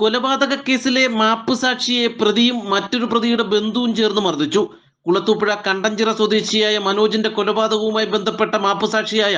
കൊലപാതക കേസിലെ മാപ്പ് സാക്ഷിയെ പ്രതിയും മറ്റൊരു പ്രതിയുടെ ബന്ധുവും ചേർന്ന് മർദ്ദിച്ചു. കുളത്തൂപ്പുഴ കണ്ടഞ്ചിറ സ്വദേശിയായ മനോജിന്റെ കൊലപാതകവുമായി ബന്ധപ്പെട്ട മാപ്പ് സാക്ഷിയായ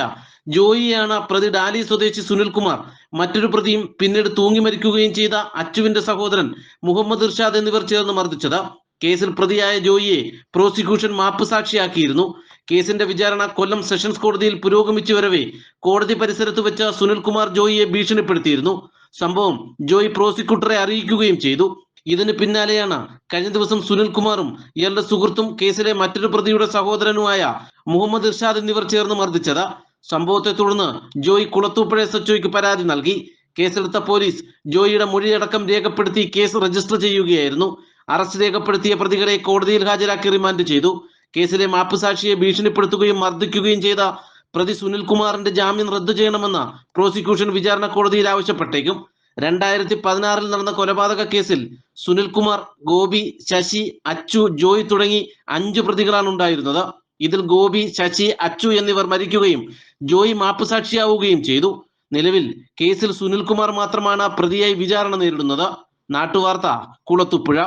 ജോയിയാണ് പ്രതി ഡാലി സ്വദേശി സുനിൽകുമാർ. മറ്റൊരു പ്രതിയും പിന്നീട് തൂങ്ങി മരിക്കുകയും ചെയ്ത അച്ചുവിന്റെ സഹോദരൻ മുഹമ്മദ് ഇർഷാദ് എന്നിവർ ചേർന്ന് മർദ്ദിച്ചത്. കേസിൽ പ്രതിയായ ജോയിയെ പ്രോസിക്യൂഷൻ മാപ്പ് സാക്ഷിയാക്കിയിരുന്നു. കേസിന്റെ വിചാരണ കൊല്ലം സെഷൻസ് കോടതിയിൽ പുരോഗമിച്ചു വരവേ കോടതി പരിസരത്ത് വെച്ച സുനിൽകുമാർ ജോയിയെ ഭീഷണിപ്പെടുത്തിയിരുന്നു. സംഭവം ജോയ് പ്രോസിക്യൂട്ടറെ അറിയിക്കുകയും ചെയ്തു. ഇതിന് പിന്നാലെയാണ് കഴിഞ്ഞ ദിവസം സുനിൽകുമാറും ഇയാളുടെ സുഹൃത്തും കേസിലെ മറ്റൊരു പ്രതിയുടെ സഹോദരനുമായ മുഹമ്മദ് ഇർഷാദ് എന്നിവർ ചേർന്ന് മർദ്ദിച്ചത്. സംഭവത്തെ തുടർന്ന് ജോയ് കുളത്തൂപ്പുഴ എസ് എച്ച് പരാതി നൽകി. കേസെടുത്ത പോലീസ് ജോയിയുടെ മൊഴിയടക്കം രേഖപ്പെടുത്തി കേസ് രജിസ്റ്റർ ചെയ്യുകയായിരുന്നു. അറസ്റ്റ് രേഖപ്പെടുത്തിയ പ്രതികളെ കോടതിയിൽ ഹാജരാക്കി റിമാൻഡ് ചെയ്തു. കേസിലെ മാപ്പുസാക്ഷിയെ ഭീഷണിപ്പെടുത്തുകയും മർദ്ദിക്കുകയും ചെയ്ത പ്രതി സുനിൽകുമാറിന്റെ ജാമ്യം റദ്ദു ചെയ്യണമെന്ന് പ്രോസിക്യൂഷൻ വിചാരണ കോടതിയിൽ ആവശ്യപ്പെട്ടേക്കും. രണ്ടായിരത്തി പതിനാറിൽ നടന്ന കൊലപാതക കേസിൽ സുനിൽകുമാർ ഗോപി ശശി അച്ചു ജോയ് തുടങ്ങി അഞ്ചു പ്രതികളാണ് ഉണ്ടായിരുന്നത്. ഇതിൽ ഗോപി ശശി അച്ചു എന്നിവർ മരിക്കുകയും ജോയ് മാപ്പുസാക്ഷിയാവുകയും ചെയ്തു. നിലവിൽ കേസിൽ സുനിൽകുമാർ മാത്രമാണ് പ്രതിയായി വിചാരണ നേരിടുന്നത്. നാട്ടുവാർത്ത കുളത്തുപുഴ.